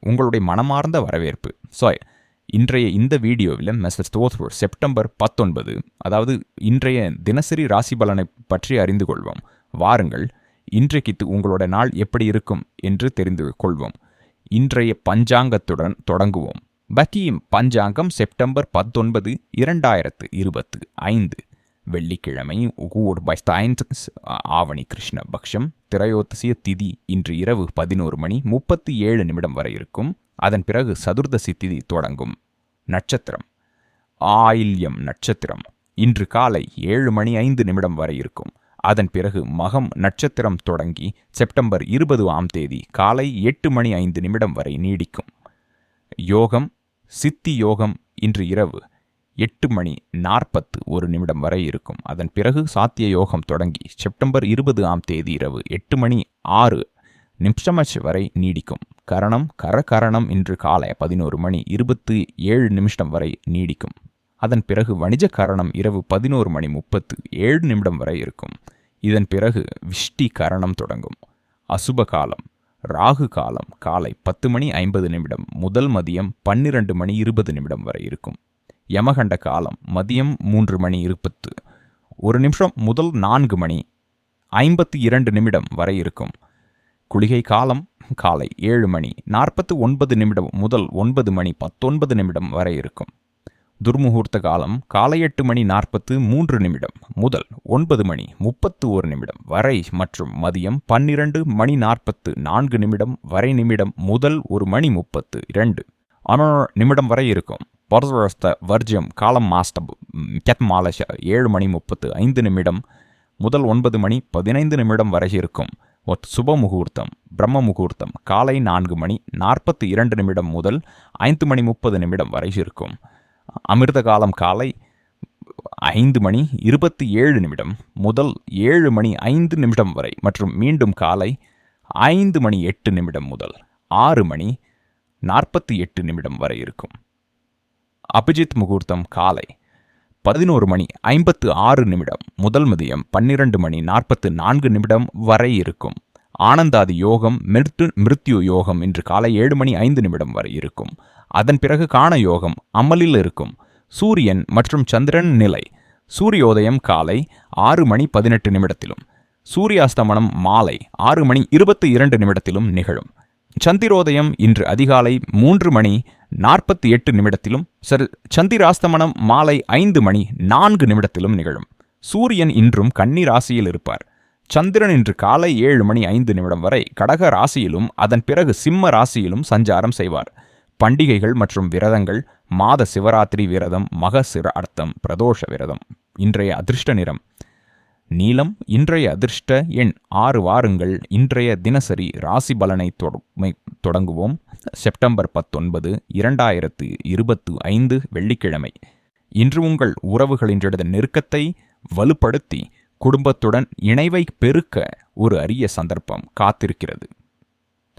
உங்களுடைய மனமார்ந்த வரவேற்பு. ஸோ இன்றைய இந்த வீடியோவில் மெசர் தோத்வர் செப்டம்பர் பத்தொன்பது அதாவது இன்றைய தினசரி ராசி பலனை பற்றி அறிந்து கொள்வோம். வாருங்கள் இன்றைக்கு உங்களோட நாள் எப்படி இருக்கும் என்று தெரிந்து கொள்வோம். இன்றைய பஞ்சாங்கத்துடன் தொடங்குவோம். பக்கியும் பஞ்சாங்கம் செப்டம்பர் பத்தொன்பது இரண்டாயிரத்து இருபத்து ஐந்து. வெள்ளிக்கிழமை ஊர் பைஸ்தாயின்ஸ் ஆவணி கிருஷ்ண பக்ஷம் திரையோத்தசிய திதி இன்று இரவு பதினோரு மணி முப்பத்தி ஏழு நிமிடம் வரை இருக்கும். அதன் பிறகு சதுர்தசி திதி தொடங்கும். நட்சத்திரம். ஆயில்யம் நட்சத்திரம். இன்று காலை ஏழு மணி ஐந்து நிமிடம் வரை இருக்கும். அதன் பிறகு மகம் நட்சத்திரம் தொடங்கி செப்டம்பர் இருபது ஆம் தேதி காலை எட்டு மணி ஐந்து நிமிடம் வரை நீடிக்கும். யோகம். சித்தி யோகம் இன்று இரவு எட்டு மணி நாற்பத்து ஒரு நிமிடம் வரை இருக்கும். அதன் பிறகு சாத்திய யோகம் தொடங்கி செப்டம்பர் இருபது ஆம் தேதி இரவு எட்டு மணி ஆறு நிமிஷமச் வரை நீடிக்கும். கரணம் கரகரணம் இன்று காலை பதினோரு மணி இருபத்து ஏழு நிமிஷம் வரை நீடிக்கும். அதன் பிறகு வணிஜ கரணம் இரவு பதினோரு மணி முப்பத்து ஏழு நிமிடம் வரை இருக்கும். இதன் பிறகு விஷ்டி கரணம் தொடங்கும். அசுப காலம் ராகு காலம் காலை பத்து மணி ஐம்பது நிமிடம் முதல் மதியம் பன்னிரண்டு மணி இருபது நிமிடம் வரை இருக்கும். யமகண்ட காலம் மதியம் மூன்று மணி இருபத்து. ஒரு நிமிஷம் முதல் நான்கு மணி ஐம்பத்தி இரண்டு நிமிடம் வரை இருக்கும். குளிகை காலம் காலை ஏழு மணி நாற்பத்து ஒன்பது நிமிடம் முதல் ஒன்பது மணி பத்தொன்பது நிமிடம் வரை இருக்கும். துர்முகூர்த்த காலம் காலை எட்டு மணி நாற்பத்து மூன்று நிமிடம் முதல் ஒன்பது மணி முப்பத்து ஒரு நிமிடம் வரை மற்றும் மதியம் பன்னிரண்டு மணி நாற்பத்து நான்கு நிமிடம் வரை நிமிடம் முதல் ஒரு மணி முப்பத்து இரண்டு. நிமிடம் வரை இருக்கும். பொருத்தவஸ்த வர்ஜியம் காலம் மாஸ்டப் கெத் ஏழு மணி முப்பத்து ஐந்து நிமிடம் முதல் ஒன்பது மணி பதினைந்து நிமிடம் வரை இருக்கும் சுப முகூர்த்தம் பிரம்ம முகூர்த்தம் காலை நான்கு மணி நாற்பத்தி இரண்டு நிமிடம் முதல் ஐந்து மணி முப்பது நிமிடம் வரை இருக்கும் அமிர்த காலம் காலை ஐந்து மணி இருபத்தி ஏழு நிமிடம் முதல் ஏழு மணி ஐந்து நிமிடம் வரை மற்றும் மீண்டும் காலை ஐந்து மணி எட்டு நிமிடம் முதல் ஆறு மணி நாற்பத்தி எட்டு நிமிடம் வரை இருக்கும் அபிஜித் முகூர்த்தம் காலை பதினோரு மணி ஐம்பத்து ஆறு நிமிடம் முதல் மதியம் பன்னிரண்டு மணி நாற்பத்து நான்கு நிமிடம் வரை இருக்கும். ஆனந்தாதி யோகம் மிருத்து மிருத்யு யோகம் இன்று காலை ஏழு மணி ஐந்து நிமிடம் வரை இருக்கும். அதன் பிறகு காண யோகம் அமலில் இருக்கும். சூரியன் மற்றும் சந்திரன் நிலை. சூரியோதயம் காலை ஆறு மணி பதினெட்டு நிமிடத்திலும். சூரியாஸ்தமனம் மாலை ஆறு மணி இருபத்தி இரண்டு நிமிடத்திலும் நிகழும். சந்திரோதயம் இன்று அதிகாலை மூன்று மணி நாற்பத்தி எட்டு நிமிடத்திலும் சந்திராஸ்தமனம் மாலை ஐந்து மணி நான்கு நிமிடத்திலும் நிகழும். சூரியன் இன்றும் கன்னி ராசியில் இருப்பார். சந்திரன் இன்று காலை ஏழு மணி ஐந்து நிமிடம் வரை கடக ராசியிலும் அதன் பிறகு சிம்ம ராசியிலும் சஞ்சாரம் செய்வார். பண்டிகைகள் மற்றும் விரதங்கள் மாத சிவராத்திரி விரதம் மகசிர அர்த்தம் பிரதோஷ விரதம் இன்றைய அதிர்ஷ்ட நிறம். நீலம் இன்றைய அதிர்ஷ்ட எண் ஆறு வாருங்கள் இன்றைய தினசரி ராசி பலனை தொடங்குவோம். செப்டம்பர் பத்தொன்பது இரண்டாயிரத்து இருபத்து ஐந்து வெள்ளிக்கிழமை. இன்று உங்கள் உறவுகளின்றது நெருக்கத்தை வலுப்படுத்தி குடும்பத்துடன் இணைவை பெருக்க ஒரு அரிய சந்தர்ப்பம் காத்திருக்கிறது.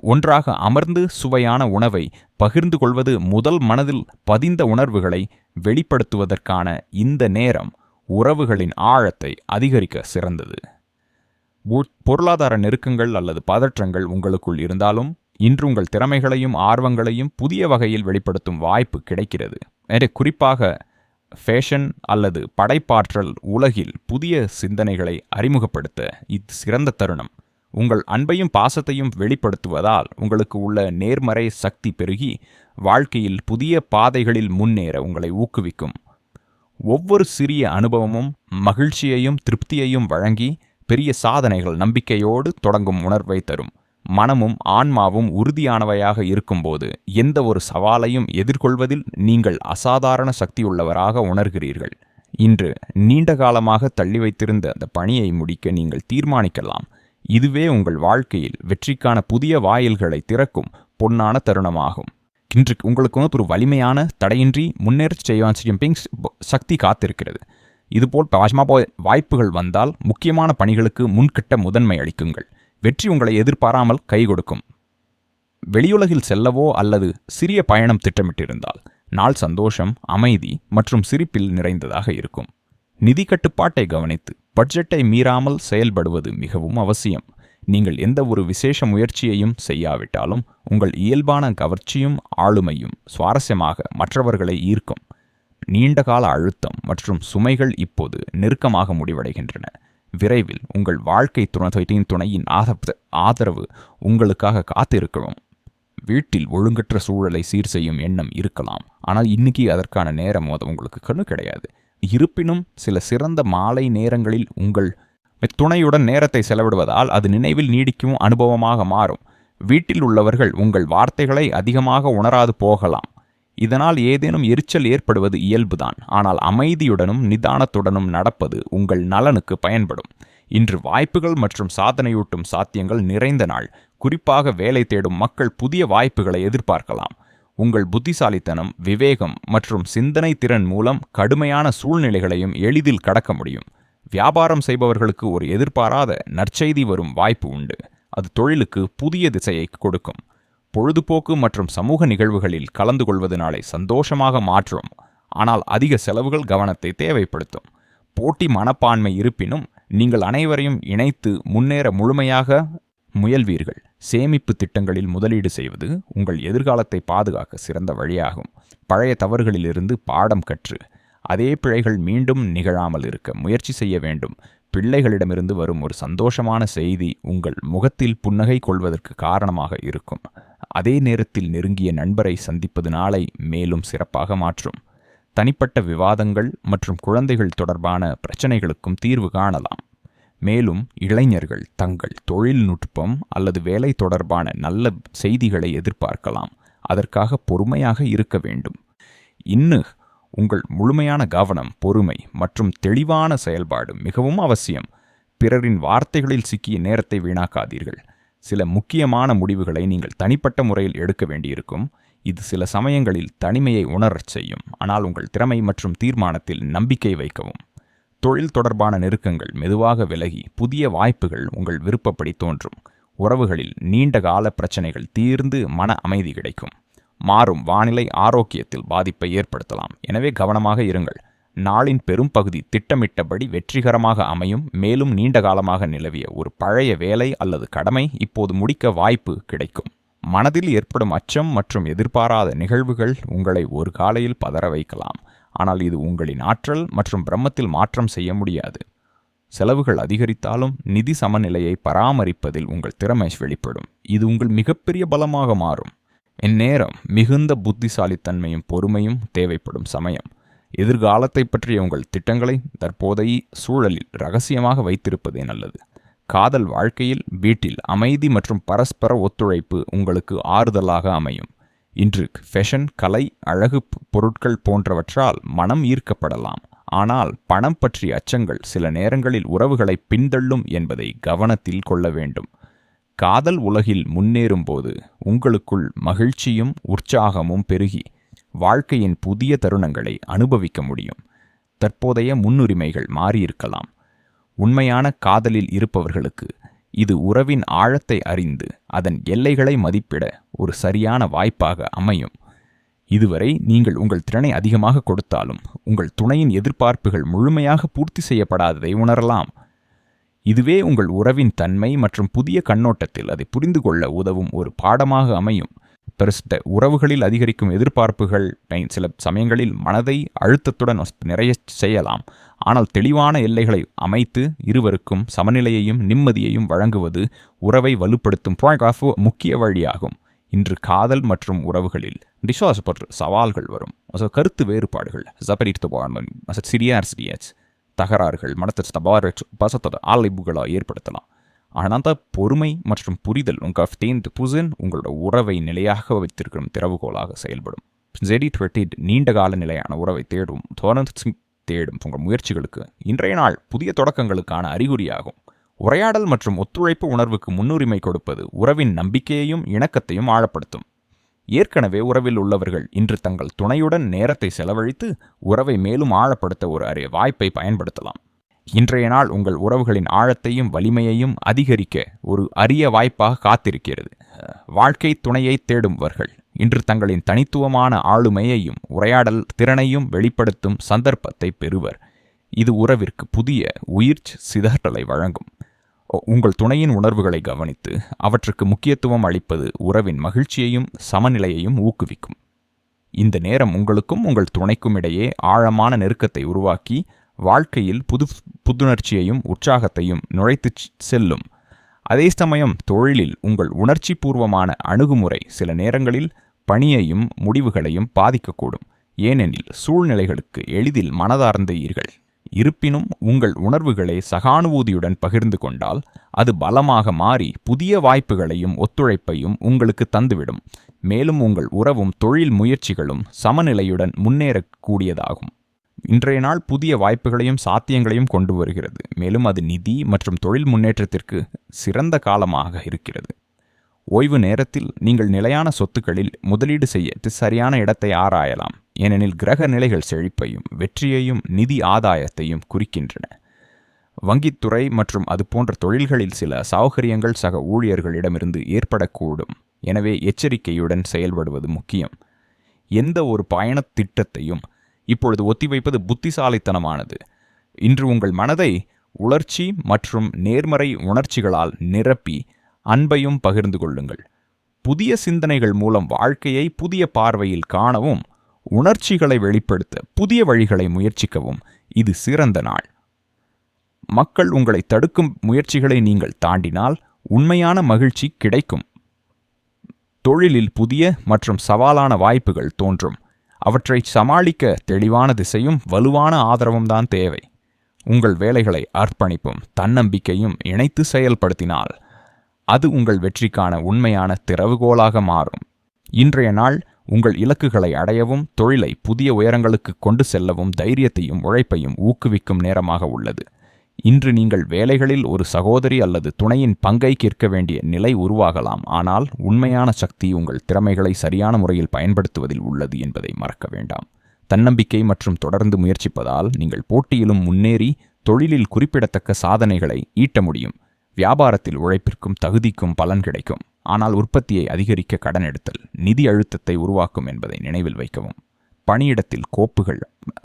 ஒன்றாக அமர்ந்து சுவையான உணவை பகிர்ந்து கொள்வது முதல் மனதில் பதிந்த உணர்வுகளை வெளிப்படுத்துவதற்கான இந்த நேரம் உறவுகளின் ஆழத்தை அதிகரிக்க சிறந்தது. பொருளாதார நெருக்கங்கள் அல்லது பதற்றங்கள் உங்களுக்குள் இருந்தாலும் இன்று உங்கள் திறமைகளையும் ஆர்வங்களையும் புதிய வகையில் வெளிப்படுத்தும் வாய்ப்பு கிடைக்கிறது. எனவே குறிப்பாக ஃபேஷன் அல்லது படைப்பாற்றல் உலகில் புதிய சிந்தனைகளை அறிமுகப்படுத்த இது சிறந்த தருணம். உங்கள் அன்பையும் பாசத்தையும் வெளிப்படுத்துவதால் உங்களுக்கு உள்ள நேர்மறை சக்தி பெருகி வாழ்க்கையில் புதிய பாதைகளில் முன்னேற உங்களை ஊக்குவிக்கும். ஒவ்வொரு சிறிய அனுபவமும் மகிழ்ச்சியையும் திருப்தியையும் வழங்கி பெரிய சாதனைகள் நம்பிக்கையோடு தொடங்கும் உணர்வை தரும். மனமும் ஆன்மாவும் உறுதியானவையாக இருக்கும்போது எந்த ஒரு சவாலையும் எதிர்கொள்வதில் நீங்கள் அசாதாரண சக்தியுள்ளவராக உணர்கிறீர்கள். இன்று நீண்ட காலமாக தள்ளி வைத்திருந்த அந்த பணியை முடிக்க நீங்கள் தீர்மானிக்கலாம். இதுவே உங்கள் வாழ்க்கையில் வெற்றிக்கான புதிய வாயில்களை திறக்கும் பொன்னான தருணமாகும். இன்று உங்களுக்கு ஒரு வலிமையான தடையின்றி முன்னேற செய்வான் பிங்ஸ் சக்தி காத்திருக்கிறது. இதுபோல் பாஜ்மா வாய்ப்புகள் வந்தால் முக்கியமான பணிகளுக்கு முன்கிட்ட முதன்மை அளிக்குங்கள். வெற்றி உங்களை எதிர்பாராமல் கை கொடுக்கும். வெளியுலகில் செல்லவோ அல்லது சிறிய பயணம் திட்டமிட்டிருந்தால் நாள் சந்தோஷம் அமைதி மற்றும் சிரிப்பில் நிறைந்ததாக இருக்கும். நிதி கட்டுப்பாட்டை கவனித்து பட்ஜெட்டை மீறாமல் செயல்படுவது மிகவும் அவசியம். நீங்கள் எந்த ஒரு விசேஷ முயற்சியையும் செய்யாவிட்டாலும் உங்கள் இயல்பான கவர்ச்சியும் ஆளுமையும் சுவாரஸ்யமாக மற்றவர்களை ஈர்க்கும். நீண்டகால அழுத்தம் மற்றும் சுமைகள் இப்போது நெருக்கமாக முடிவடைகின்றன. விரைவில் உங்கள் வாழ்க்கை துணையின் துணையின் ஆதரவு ஆதரவு உங்களுக்காக காத்திருக்கிறோம் வீட்டில் ஒழுங்கற்ற சூழலை சீர் செய்யும் எண்ணம் இருக்கலாம். ஆனால் இன்னைக்கு அதற்கான நேரம் அது உங்களுக்கு கண்ணு கிடையாது. இருப்பினும் சில சிறந்த மாலை நேரங்களில் உங்கள் துணையுடன் நேரத்தை செலவிடுவதால் அது நினைவில் நீடிக்கும் அனுபவமாக மாறும். வீட்டில் உள்ளவர்கள் உங்கள் வார்த்தைகளை அதிகமாக உணராது போகலாம். இதனால் ஏதேனும் எரிச்சல் ஏற்படுவது இயல்புதான். ஆனால் அமைதியுடனும் நிதானத்துடனும் நடப்பது உங்கள் நலனுக்கு பயன்படும். இன்று வாய்ப்புகள் மற்றும் சாதனையூட்டும் சாத்தியங்கள் நிறைந்த நாள். குறிப்பாக வேலை தேடும் மக்கள் புதிய வாய்ப்புகளை எதிர்பார்க்கலாம். உங்கள் புத்திசாலித்தனம் விவேகம் மற்றும் சிந்தனை திறன் மூலம் கடுமையான சூழ்நிலைகளையும் எளிதில் கடக்க முடியும். வியாபாரம் செய்பவர்களுக்கு ஒரு எதிர்பாராத நற்செய்தி வரும் வாய்ப்பு உண்டு. அது தொழிலுக்கு புதிய திசையை கொடுக்கும். பொழுதுபோக்கு மற்றும் சமூக நிகழ்வுகளில் கலந்து கொள்வது நாளை சந்தோஷமாக மாற்றும். ஆனால் அதிக செலவுகள் கவனத்தை தேவைப்படுத்தும். போட்டி மனப்பான்மை இருப்பினும் நீங்கள் அனைவரையும் இணைத்து முன்னேற முழுமையாக முயல்வீர்கள். சேமிப்பு திட்டங்களில் முதலீடு செய்வது உங்கள் எதிர்காலத்தை பாதுகாக்க சிறந்த வழியாகும். பழைய தவறுகளிலிருந்து பாடம் கற்று அதே பிழைகள் மீண்டும் நிகழாமல் இருக்க முயற்சி செய்ய வேண்டும். பிள்ளைகளிடமிருந்து வரும் ஒரு சந்தோஷமான செய்தி உங்கள் முகத்தில் புன்னகை கொள்வதற்கு காரணமாக இருக்கும். அதே நேரத்தில் நெருங்கிய நண்பரை சந்திப்பது நாளை மேலும் சிறப்பாக மாற்றும். தனிப்பட்ட விவாதங்கள் மற்றும் குழந்தைகள் தொடர்பான பிரச்சனைகளுக்கும் தீர்வு காணலாம். மேலும் இளைஞர்கள் தங்கள் தொழில்நுட்பம் அல்லது வேலை தொடர்பான நல்ல செய்திகளை எதிர்பார்க்கலாம். அதற்காக பொறுமையாக இருக்க வேண்டும். இன்னும் உங்கள் முழுமையான கவனம் பொறுமை மற்றும் தெளிவான செயல்பாடு மிகவும் அவசியம். பிறரின் வார்த்தைகளில் சிக்கிய நேரத்தை வீணாக்காதீர்கள். சில முக்கியமான முடிவுகளை நீங்கள் தனிப்பட்ட முறையில் எடுக்க வேண்டியிருக்கும். இது சில சமயங்களில் தனிமையை உணரச் செய்யும். ஆனால் உங்கள் திறமை மற்றும் தீர்மானத்தில் நம்பிக்கை வைக்கவும். தொழில் தொடர்பான நெருக்கங்கள் மெதுவாக விலகி புதிய வாய்ப்புகள் உங்கள் விருப்பப்படி தோன்றும். உறவுகளில் நீண்ட கால பிரச்சனைகள் தீர்ந்து மன அமைதி கிடைக்கும். மாறும் வானிலை ஆரோக்கியத்தில் பாதிப்பை ஏற்படுத்தலாம். எனவே கவனமாக இருங்கள். நாளின் பெரும் பகுதி திட்டமிட்டபடி வெற்றிகரமாக அமையும். மேலும் நீண்ட காலமாக நிலவிய ஒரு பழைய வேலை அல்லது கடமை இப்போது முடிக்க வாய்ப்பு கிடைக்கும். மனதில் ஏற்படும் அச்சம் மற்றும் எதிர்பாராத நிகழ்வுகள் உங்களை ஒரு காலையில் பதற வைக்கலாம். ஆனால் இது உங்களின் ஆற்றல் மற்றும் பிரம்மத்தில் மாற்றம் செய்ய முடியாது. செலவுகள் அதிகரித்தாலும் நிதி சமநிலையை பராமரிப்பதில் உங்கள் திறமை வெளிப்படும். இது உங்கள் மிகப்பெரிய பலமாக மாறும். இந்நேரம் மிகுந்த புத்திசாலித்தன்மையும் பொறுமையும் தேவைப்படும் சமயம். எதிர்காலத்தை பற்றிய உங்கள் திட்டங்களை தற்போதைய சூழலில் ரகசியமாக வைத்திருப்பதே நல்லது. காதல் வாழ்க்கையில் வீட்டில் அமைதி மற்றும் பரஸ்பர ஒத்துழைப்பு உங்களுக்கு ஆறுதலாக அமையும். இன்று ஃபேஷன் கலை அழகு பொருட்கள் போன்றவற்றால் மனம் ஈர்க்கப்படலாம். ஆனால் பணம் பற்றிய அச்சங்கள் சில நேரங்களில் உறவுகளை பின்தள்ளும் என்பதை கவனத்தில் கொள்ள வேண்டும். காதல் உலகில் முன்னேறும்போது உங்களுக்குள் மகிழ்ச்சியும் உற்சாகமும் பெருகி வாழ்க்கையின் புதிய தருணங்களை அனுபவிக்க முடியும். தற்போதைய முன்னுரிமைகள் மாறியிருக்கலாம். உண்மையான காதலில் இருப்பவர்களுக்கு இது உறவின் ஆழத்தை அறிந்து அதன் எல்லைகளை மதிப்பிட ஒரு சரியான வாய்ப்பாக அமையும். இதுவரை நீங்கள் உங்கள் திறனை அதிகமாக கொடுத்தாலும் உங்கள் துணையின் எதிர்பார்ப்புகள் முழுமையாக பூர்த்தி செய்யப்படாததை உணரலாம். இதுவே உங்கள் உறவின் தன்மை மற்றும் புதிய கண்ணோட்டத்தில் அதை புரிந்து கொள்ள உதவும் ஒரு பாடமாக அமையும். பெருஸ்ட உறவுகளில் அதிகரிக்கும் எதிர்பார்ப்புகள் சில சமயங்களில் மனதை அழுத்தத்துடன் நிறைய செய்யலாம். ஆனால் தெளிவான எல்லைகளை அமைத்து இருவருக்கும் சமநிலையையும் நிம்மதியையும் வழங்குவது உறவை வலுப்படுத்தும் முக்கிய வழியாகும். இன்று காதல் மற்றும் உறவுகளில் டிஸ்வாசப்பற்று சவால்கள் வரும். கருத்து வேறுபாடுகள். சிரியார் தகராறுகள் மனத்தை தபார பசத்தோட ஆலைப்புகளை ஏற்படுத்தலாம். ஆனால் தான் பொறுமை மற்றும் புரிதல் உங்கள் தேர்ந்து புசன் உங்களோட உறவை நிலையாக வைத்திருக்கும் திறவுகோலாக செயல்படும். ஜெடி ட்வெட்டிட் நீண்ட கால நிலையான உறவை தேடும் தொடர்ந்து தேடும் உங்கள் முயற்சிகளுக்கு இன்றைய நாள் புதிய தொடக்கங்களுக்கான அறிகுறியாகும். உரையாடல் மற்றும் ஒத்துழைப்பு உணர்வுக்கு முன்னுரிமை கொடுப்பது உறவின் நம்பிக்கையையும் இணக்கத்தையும் ஆழப்படுத்தும். ஏற்கனவே உறவில் உள்ளவர்கள் இன்று தங்கள் துணையுடன் நேரத்தை செலவழித்து உறவை மேலும் ஆழப்படுத்த ஒரு அரிய வாய்ப்பை பயன்படுத்தலாம். இன்றைய நாள் உங்கள் உறவுகளின் ஆழத்தையும் வலிமையையும் அதிகரிக்க ஒரு அரிய வாய்ப்பாக காத்திருக்கிறது. வாழ்க்கை துணையை தேடும்வர்கள் இன்று தங்களின் தனித்துவமான ஆளுமையையும் உரையாடல் திறனையும் வெளிப்படுத்தும் சந்தர்ப்பத்தை பெறுவர். இது உறவிற்கு புதிய உயிர் சிதறலை வழங்கும். உங்கள் துணையின் உணர்வுகளை கவனித்து அவற்றுக்கு முக்கியத்துவம் அளிப்பது உறவின் மகிழ்ச்சியையும் சமநிலையையும் ஊக்குவிக்கும். இந்த நேரம் உங்களுக்கும் உங்கள் துணைக்கும் இடையே ஆழமான நெருக்கத்தை உருவாக்கி வாழ்க்கையில் புது புத்துணர்ச்சியையும் உற்சாகத்தையும் நுழைத்துச் செல்லும். அதே சமயம் தொழிலில் உங்கள் உணர்ச்சி பூர்வமான அணுகுமுறை சில நேரங்களில் பணியையும் முடிவுகளையும் பாதிக்கக்கூடும். ஏனெனில் சூழ்நிலைகளுக்கு எளிதில் மனதார்ந்தீர்கள். இருப்பினும் உங்கள் உணர்வுகளை சகானுபூதியுடன் பகிர்ந்து கொண்டால் அது பலமாக மாறி புதிய வாய்ப்புகளையும் ஒத்துழைப்பையும் உங்களுக்கு தந்துவிடும். மேலும் உங்கள் உறவும் தொழில் முயற்சிகளும் சமநிலையுடன் முன்னேறக்கூடியதாகும். இன்றைய நாள் புதிய வாய்ப்புகளையும் சாத்தியங்களையும் கொண்டு வருகிறது. மேலும் அது நிதி மற்றும் தொழில் முன்னேற்றத்திற்கு சிறந்த காலமாக இருக்கிறது. ஓய்வு நேரத்தில் நீங்கள் நிலையான சொத்துக்களில் முதலீடு செய்ய சரியான இடத்தை ஆராயலாம். ஏனெனில் கிரக நிலைகள் செழிப்பையும் வெற்றியையும் நிதி ஆதாயத்தையும் குறிக்கின்றன. வங்கித்துறை மற்றும் அது போன்ற தொழில்களில் சில சௌகரியங்கள் சக ஊழியர்களிடமிருந்து ஏற்படக்கூடும். எனவே எச்சரிக்கையுடன் செயல்படுவது முக்கியம். எந்த ஒரு பயணத் திட்டத்தையும் இப்பொழுது ஒத்திவைப்பது புத்திசாலித்தனமானது. இன்று உங்கள் மனதை உணர்ச்சி மற்றும் நேர்மறை உணர்ச்சிகளால் நிரப்பி அன்பையும் பகிர்ந்து கொள்ளுங்கள். புதிய சிந்தனைகள் மூலம் வாழ்க்கையை புதிய பார்வையில் காணவும் உணர்ச்சிகளை வெளிப்படுத்த புதிய வழிகளை முயற்சிக்கவும். இது சிறந்த நாள். மக்கள் உங்களை தடுக்கும் முயற்சிகளை நீங்கள் தாண்டினால் உண்மையான மகிழ்ச்சி கிடைக்கும். தொழிலில் புதிய மற்றும் சவாலான வாய்ப்புகள் தோன்றும். அவற்றை சமாளிக்க தெளிவான திசையும் வலுவான ஆதரவும் தான் தேவை. உங்கள் வேலைகளை அர்ப்பணிப்பும் தன்னம்பிக்கையும் இணைத்து செயல்படுத்தினால் அது உங்கள் வெற்றிக்கான உண்மையான திறவுகோலாக மாறும். இன்றைய நாள் உங்கள் இலக்குகளை அடையவும் தொழிலை புதிய உயரங்களுக்கு கொண்டு செல்லவும் தைரியத்தையும் உழைப்பையும் ஊக்குவிக்கும் நேரமாக உள்ளது. இன்று நீங்கள் வேலைகளில் ஒரு சகோதரி அல்லது துணையின் பங்கை கேட்க வேண்டிய நிலை உருவாகலாம். ஆனால் உண்மையான சக்தி உங்கள் திறமைகளை சரியான முறையில் பயன்படுத்துவதில் உள்ளது என்பதை மறக்க வேண்டாம். தன்னம்பிக்கை மற்றும் தொடர்ந்து முயற்சிப்பதால் நீங்கள் போட்டியிலும் முன்னேறி தொழிலில் குறிப்பிடத்தக்க சாதனைகளை ஈட்ட முடியும். வியாபாரத்தில் உழைப்பிற்கும் தகுதிக்கும் பலன் கிடைக்கும். ஆனால் உற்பத்தியை அதிகரிக்க கடன் எடுத்தல் நிதி அழுத்தத்தை உருவாக்கும் என்பதை நினைவில் வைக்கவும். பணியிடத்தில் கோப்புகள்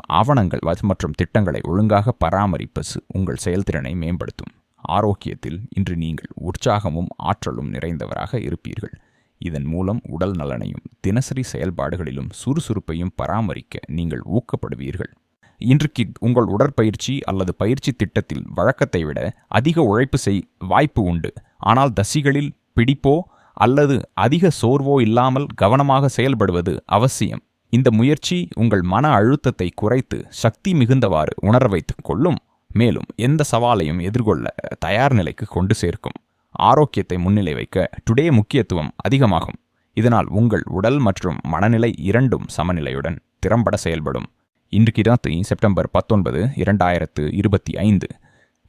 ஆவணங்கள் வ- மற்றும் திட்டங்களை ஒழுங்காக பராமரிப்பது உங்கள் செயல்திறனை மேம்படுத்தும். ஆரோக்கியத்தில் இன்று நீங்கள் உற்சாகமும் ஆற்றலும் நிறைந்தவராக இருப்பீர்கள். இதன் மூலம் உடல் நலனையும் தினசரி செயல்பாடுகளிலும் சுறுசுறுப்பையும் பராமரிக்க நீங்கள் ஊக்கப்படுவீர்கள். இன்றைக்கு உங்கள் உடற்பயிற்சி அல்லது பயிற்சி திட்டத்தில் வழக்கத்தை விட அதிக உழைப்பு செய் வாய்ப்பு உண்டு. ஆனால் தசிகளில் பிடிப்போ அல்லது அதிக சோர்வோ இல்லாமல் கவனமாக செயல்படுவது அவசியம். இந்த முயற்சி உங்கள் மன அழுத்தத்தை குறைத்து சக்தி மிகுந்தவாறு உணர வைத்துக் கொள்ளும். மேலும் எந்த சவாலையும் எதிர்கொள்ள தயார் நிலைக்கு கொண்டு சேர்க்கும். ஆரோக்கியத்தை முன்னிலை வைக்க டுடே முக்கியத்துவம் அதிகமாகும். இதனால் உங்கள் உடல் மற்றும் மனநிலை இரண்டும் சமநிலையுடன் திறம்பட செயல்படும். இன்றைக்கு இருபத்தி செப்டம்பர் பத்தொன்பது இரண்டாயிரத்து இருபத்தி ஐந்து.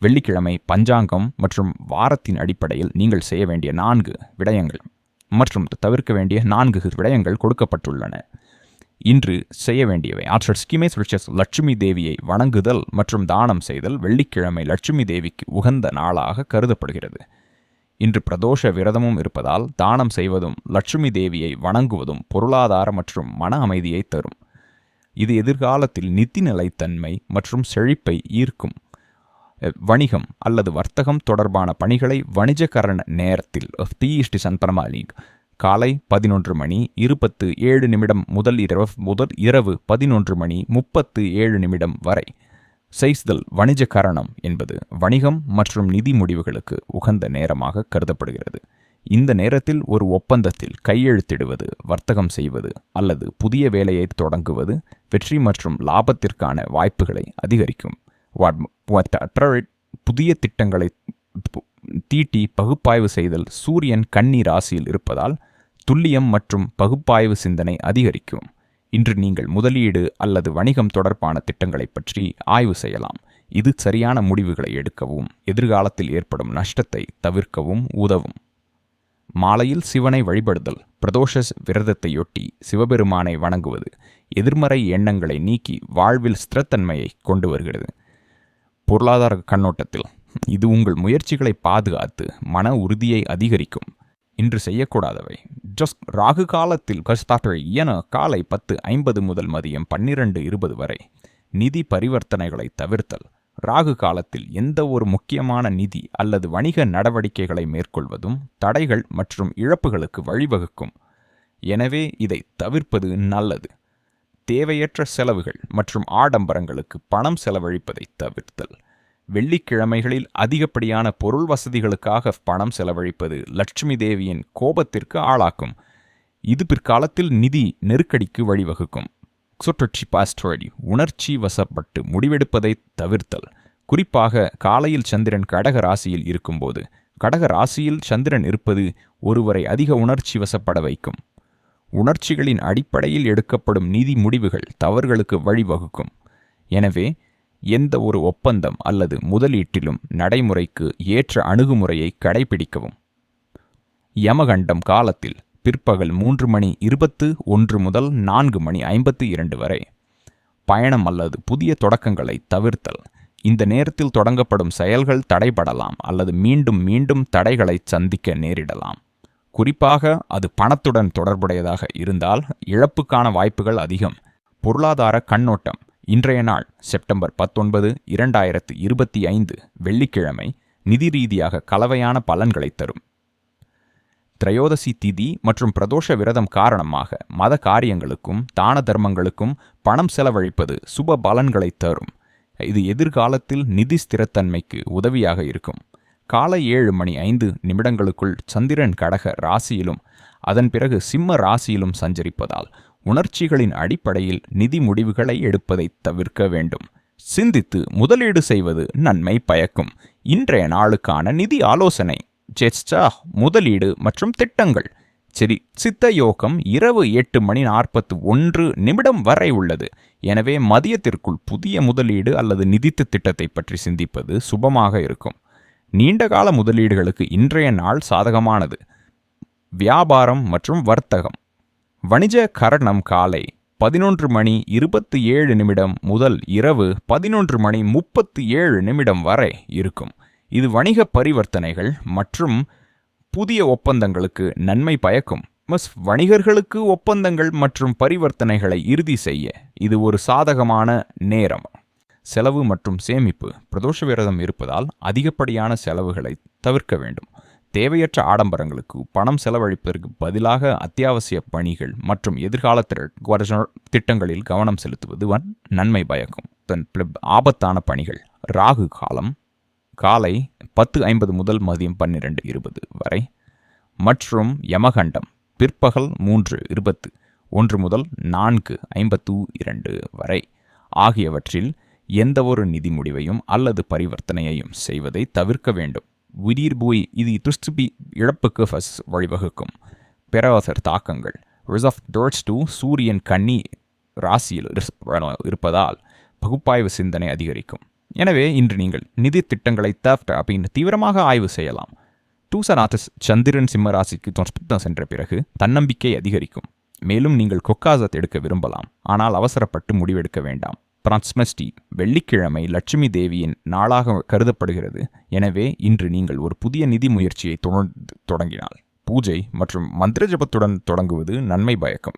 வெள்ளிக்கிழமை பஞ்சாங்கம் மற்றும் வாரத்தின் அடிப்படையில் நீங்கள் செய்ய வேண்டிய நான்கு விடயங்கள் மற்றும் தவிர்க்க வேண்டிய நான்கு விடயங்கள் கொடுக்கப்பட்டுள்ளன. இன்று செய்ய வேண்டியவை ஆற்றல் ஸ்கிமேஸ் ரிச்சஸ் லட்சுமி தேவியை வணங்குதல் மற்றும் தானம் செய்தல் வெள்ளிக்கிழமை லட்சுமி தேவிக்கு உகந்த நாளாக கருதப்படுகிறது. இன்று பிரதோஷ விரதமும் இருப்பதால் தானம் செய்வதும் லட்சுமி தேவியை வணங்குவதும் பொருளாதார மற்றும் மன அமைதியை தரும். இது எதிர்காலத்தில் நிதி நிலைத்தன்மை மற்றும் செழிப்பை ஈர்க்கும். வணிகம் அல்லது வர்த்தகம் தொடர்பான பணிகளை வணிஜகரண நேரத்தில் தீயிஷ்டி லீக். காலை பதினொன்று மணி இருபத்து ஏழு நிமிடம் முதல் இரவு முதல் இரவு பதினொன்று மணி முப்பத்து ஏழு நிமிடம் வரை. செய்தல் வணிஜ கரணம் என்பது வணிகம் மற்றும் நிதி முடிவுகளுக்கு உகந்த நேரமாக கருதப்படுகிறது. இந்த நேரத்தில் ஒரு ஒப்பந்தத்தில் கையெழுத்திடுவது வர்த்தகம் செய்வது அல்லது புதிய வேலையை தொடங்குவது வெற்றி மற்றும் லாபத்திற்கான வாய்ப்புகளை அதிகரிக்கும். புதிய திட்டங்களை தீட்டி பகுப்பாய்வு செய்தல் சூரியன் கன்னி ராசியில் இருப்பதால் துல்லியம் மற்றும் பகுப்பாய்வு சிந்தனை அதிகரிக்கும். இன்று நீங்கள் முதலீடு அல்லது வணிகம் தொடர்பான திட்டங்களைப் பற்றி ஆய்வு செய்யலாம். இது சரியான முடிவுகளை எடுக்கவும் எதிர்காலத்தில் ஏற்படும் நஷ்டத்தை தவிர்க்கவும் உதவும். மாலையில் சிவனை வழிபடுதல் பிரதோஷ விரதத்தையொட்டி சிவபெருமானை வணங்குவது எதிர்மறை எண்ணங்களை நீக்கி வாழ்வில் ஸ்திரத்தன்மையை கொண்டு வருகிறது. பொருளாதார கண்ணோட்டத்தில். இது உங்கள் முயற்சிகளை பாதுகாத்து மன உறுதியை அதிகரிக்கும். இன்று செய்யக்கூடாதவை. ஜஸ்ட் ராகு காலத்தில் கஸ்தாட்டை என காலை பத்து ஐம்பது முதல் மதியம் பன்னிரண்டு இருபது வரை நிதி பரிவர்த்தனைகளை தவிர்த்தல். ராகு காலத்தில் எந்த ஒரு முக்கியமான நிதி அல்லது வணிக நடவடிக்கைகளை மேற்கொள்வதும் தடைகள் மற்றும் இழப்புகளுக்கு வழிவகுக்கும். எனவே இதை தவிர்ப்பது நல்லது. தேவையற்ற செலவுகள் மற்றும் ஆடம்பரங்களுக்கு பணம் செலவழிப்பதை தவிர்த்தல். வெள்ளிக்கிழமைகளில் அதிகப்படியான பொருள் வசதிகளுக்காக பணம் செலவழிப்பது லட்சுமி தேவியின் கோபத்திற்கு ஆளாக்கும். இது பிற்காலத்தில் நிதி நெருக்கடிக்கு வழிவகுக்கும். சுற்றட்சி பாஸ்டோடி உணர்ச்சி வசப்பட்டு முடிவெடுப்பதை தவிர்த்தல். குறிப்பாக காலையில் சந்திரன் கடக ராசியில் இருக்கும்போது கடக ராசியில் சந்திரன் இருப்பது ஒருவரை அதிக உணர்ச்சி வசப்பட வைக்கும். உணர்ச்சிகளின் அடிப்படையில் எடுக்கப்படும் நிதி முடிவுகள் தவறுகளுக்கு வழிவகுக்கும். எனவே எந்த ஒரு ஒப்பந்தம் அல்லது முதலீட்டிலும் நடைமுறைக்கு ஏற்ற அணுகுமுறையை கடைபிடிக்கவும். யமகண்டம் காலத்தில் பிற்பகல் மூன்று மணி இருபத்து ஒன்று முதல் நான்கு மணி ஐம்பத்து இரண்டு வரை. பயணம் அல்லது புதிய தொடக்கங்களை தவிர்த்தல். இந்த நேரத்தில் தொடங்கப்படும் செயல்கள் தடைபடலாம் அல்லது மீண்டும் மீண்டும் தடைகளை சந்திக்க நேரிடலாம். குறிப்பாக அது பணத்துடன் தொடர்புடையதாக இருந்தால் இழப்புக்கான வாய்ப்புகள் அதிகம். பொருளாதார கண்ணோட்டம். இன்றைய நாள் செப்டம்பர் பத்தொன்பது இரண்டாயிரத்து இருபத்தி ஐந்து வெள்ளிக்கிழமை நிதி ரீதியாக கலவையான பலன்களை தரும். திரையோதசி திதி மற்றும் பிரதோஷ விரதம் காரணமாக மத காரியங்களுக்கும் தான தர்மங்களுக்கும் பணம் செலவழிப்பது சுப பலன்களை தரும். இது எதிர்காலத்தில் நிதி ஸ்திரத்தன்மைக்கு உதவியாக இருக்கும். காலை ஏழு மணி ஐந்து நிமிடங்களுக்குள் சந்திரன் கடக ராசியிலும் அதன் பிறகு சிம்ம ராசியிலும் சஞ்சரிப்பதால் உணர்ச்சிகளின் அடிப்படையில் நிதி முடிவுகளை எடுப்பதை தவிர்க்க வேண்டும். சிந்தித்து முதலீடு செய்வது நன்மை பயக்கும். இன்றைய நாளுக்கான நிதி ஆலோசனை ஜெஸ்டா முதலீடு மற்றும் திட்டங்கள். சரி சித்த யோகம் இரவு எட்டு மணி நாற்பத்து ஒன்று நிமிடம் வரை உள்ளது. எனவே மதியத்திற்குள் புதிய முதலீடு அல்லது நிதித்து திட்டத்தை பற்றி சிந்திப்பது சுபமாக இருக்கும். நீண்டகால முதலீடுகளுக்கு இன்றைய நாள் சாதகமானது. வியாபாரம் மற்றும் வர்த்தகம். வணிக கரணம் காலை பதினொன்று மணி இருபத்தி ஏழு நிமிடம் முதல் இரவு பதினொன்று மணி முப்பத்தி ஏழு நிமிடம் வரை இருக்கும். இது வணிக பரிவர்த்தனைகள் மற்றும் புதிய ஒப்பந்தங்களுக்கு நன்மை பயக்கும். மிஸ் வணிகர்களுக்கு ஒப்பந்தங்கள் மற்றும் பரிவர்த்தனைகளை இறுதி செய்ய இது ஒரு சாதகமான நேரம். செலவு மற்றும் சேமிப்பு பிரதோஷ விரதம் இருப்பதால் அதிகப்படியான செலவுகளை தவிர்க்க வேண்டும். தேவையற்ற ஆடம்பரங்களுக்கு பணம் செலவழிப்பதற்கு பதிலாக அத்தியாவசிய பணிகள் மற்றும் எதிர்கால திட்டங்களில் கவனம் செலுத்துவது வன் நன்மை பயக்கும். தன் ஆபத்தான பணிகள். ராகு காலம். காலை பத்து ஐம்பது முதல் மதியம் பன்னிரெண்டு இருபது வரை. மற்றும் யமகண்டம். பிற்பகல் மூன்று இருபத்து ஒன்று முதல் நான்கு ஐம்பத்து இரண்டு வரை. ஆகியவற்றில் எந்தவொரு நிதி முடிவையும் அல்லது பரிவர்த்தனையையும் செய்வதை தவிர்க்க வேண்டும். உயிர் போய் இது திருஷ்டி இழப்புக்கு ஃபஸ் வழிவகுக்கும். பேராசர் தாக்கங்கள். ரிசர்வ் டோர்ட்ஸ் டூ சூரியன் கன்னி ராசியில் இருப்பதால் பகுப்பாய்வு சிந்தனை அதிகரிக்கும். எனவே இன்று நீங்கள் நிதி திட்டங்களை தஃப்ட் அப்படின்னு தீவிரமாக ஆய்வு செய்யலாம். டூசனாத்தஸ் சந்திரன் சிம்ம ராசிக்கு சென்ற பிறகு தன்னம்பிக்கை அதிகரிக்கும். மேலும் நீங்கள் கொக்காசத் எடுக்க விரும்பலாம். ஆனால் அவசரப்பட்டு முடிவெடுக்க வேண்டாம். பிரான்ஸ்மஸ்டி வெள்ளிக்கிழமை லட்சுமி தேவியின் நாளாக கருதப்படுகிறது. எனவே இன்று நீங்கள் ஒரு புதிய நிதி முயற்சியை தொடர்ந்து தொடங்கினால். பூஜை மற்றும் மந்திர ஜபத்துடன் தொடங்குவது நன்மை பயக்கும்.